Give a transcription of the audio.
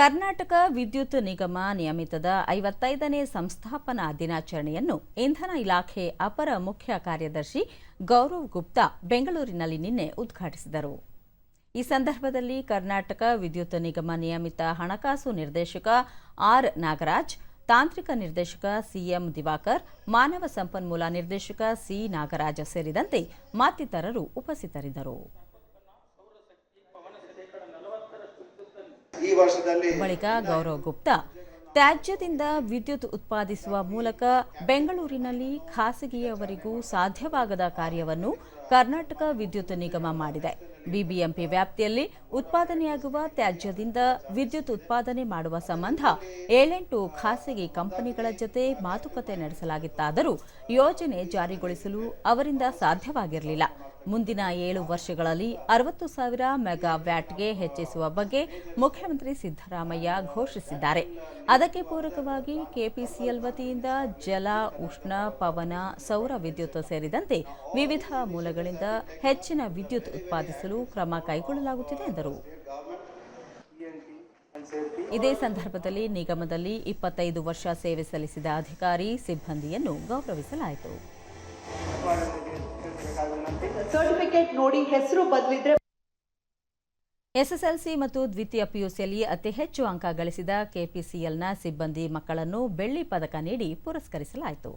ಕರ್ನಾಟಕ ವಿದ್ಯುತ್ ನಿಗಮ ನಿಯಮಿತದ ಐವತ್ತೈದನೇ ಸಂಸ್ಥಾಪನಾ ದಿನಾಚರಣೆಯನ್ನು ಇಂಧನ ಇಲಾಖೆ ಅಪರ ಮುಖ್ಯ ಕಾರ್ಯದರ್ಶಿ ಗೌರವ್ ಗುಪ್ತಾ ಬೆಂಗಳೂರಿನಲ್ಲಿ ನಿನ್ನೆ ಉದ್ಘಾಟಿಸಿದರು. ಈ ಸಂದರ್ಭದಲ್ಲಿ ಕರ್ನಾಟಕ ವಿದ್ಯುತ್ ನಿಗಮ ನಿಯಮಿತ ಹಣಕಾಸು ನಿರ್ದೇಶಕ ಆರ್ ನಾಗರಾಜ್, ತಾಂತ್ರಿಕ ನಿರ್ದೇಶಕ ಸಿಎಂ ದಿವಾಕರ್, ಮಾನವ ಸಂಪನ್ಮೂಲ ನಿರ್ದೇಶಕ ಸಿ ನಾಗರಾಜ ಸೇರಿದಂತೆ ಮತ್ತಿತರರು ಉಪಸ್ಥಿತರಿದ್ದರು ಈ ವರ್ಷದಲ್ಲಿ ಬಳಿಕ ಗೌರವ್ ಗುಪ್ತಾ ತ್ಯಾಜ್ಯದಿಂದ ವಿದ್ಯುತ್ ಉತ್ಪಾದಿಸುವ ಮೂಲಕ ಬೆಂಗಳೂರಿನಲ್ಲಿ ಖಾಸಗಿಯವರಿಗೂ ಸಾಧ್ಯವಾಗದ ಕಾರ್ಯವನ್ನು ಕರ್ನಾಟಕ ವಿದ್ಯುತ್ ನಿಗಮ ಮಾಡಿದೆ. ಬಿಬಿಎಂಪಿ ವ್ಯಾಪ್ತಿಯಲ್ಲಿ ಉತ್ಪಾದನೆಯಾಗುವ ತ್ಯಾಜ್ಯದಿಂದ ವಿದ್ಯುತ್ ಉತ್ಪಾದನೆ ಮಾಡುವ ಸಂಬಂಧ ಏಳೆಂಟು ಖಾಸಗಿ ಕಂಪನಿಗಳ ಜತೆ ಮಾತುಕತೆ ನಡೆಸಲಾಗಿತ್ತಾದರೂ ಯೋಜನೆ ಜಾರಿಗೊಳಿಸಲು ಅವರಿಂದ ಸಾಧ್ಯವಾಗಿರಲಿಲ್ಲ. ಮುಂದಿನ ಏಳು ವರ್ಷಗಳಲ್ಲಿ ಅರವತ್ತು ಸಾವಿರ ಮೆಗಾ ವ್ಯಾಟ್ಗೆ ಹೆಚ್ಚಿಸುವ ಬಗ್ಗೆ ಮುಖ್ಯಮಂತ್ರಿ ಸಿದ್ದರಾಮಯ್ಯ ಘೋಷಿಸಿದ್ದಾರೆ. ಅದಕ್ಕೆ ಪೂರಕವಾಗಿ ಕೆಪಿಸಿಎಲ್ ವತಿಯಿಂದ ಜಲ, ಉಷ್ಣ, ಪವನ, ಸೌರ ವಿದ್ಯುತ್ ಸೇರಿದಂತೆ ವಿವಿಧ ಮೂಲಗಳಿಂದ ಹೆಚ್ಚಿನ ವಿದ್ಯುತ್ ಉತ್ಪಾದಿಸಲು ಕ್ರಮ ಕೈಗೊಳ್ಳಲಾಗುತ್ತಿದೆ ಎಂದರು. ಇದೇ ಸಂದರ್ಭದಲ್ಲಿ ನಿಗಮದಲ್ಲಿ ಇಪ್ಪತ್ತೈದು ವರ್ಷ ಸೇವೆ ಸಲ್ಲಿಸಿದ ಅಧಿಕಾರಿ ಸಿಬ್ಬಂದಿಯನ್ನು ಗೌರವಿಸಲಾಯಿತು. ಸರ್ಟಿಫಿಕೇಟ್ ನೋಡಿ ಹೆಸರು ಬದಲಿದ್ರೆ ಎಸ್ಎಸ್ಎಲ್ಸಿ ಮತ್ತು ದ್ವಿತೀಯ ಪಿಯುಸಿಯಲ್ಲಿ ಅತಿ ಹೆಚ್ಚು ಅಂಕ ಗಳಿಸಿದ ಕೆಪಿಸಿಎಲ್ನ ಸಿಬ್ಬಂದಿ ಮಕ್ಕಳನ್ನು ಬೆಳ್ಳಿ ಪದಕ ನೀಡಿ ಪುರಸ್ಕರಿಸಲಾಯಿತು.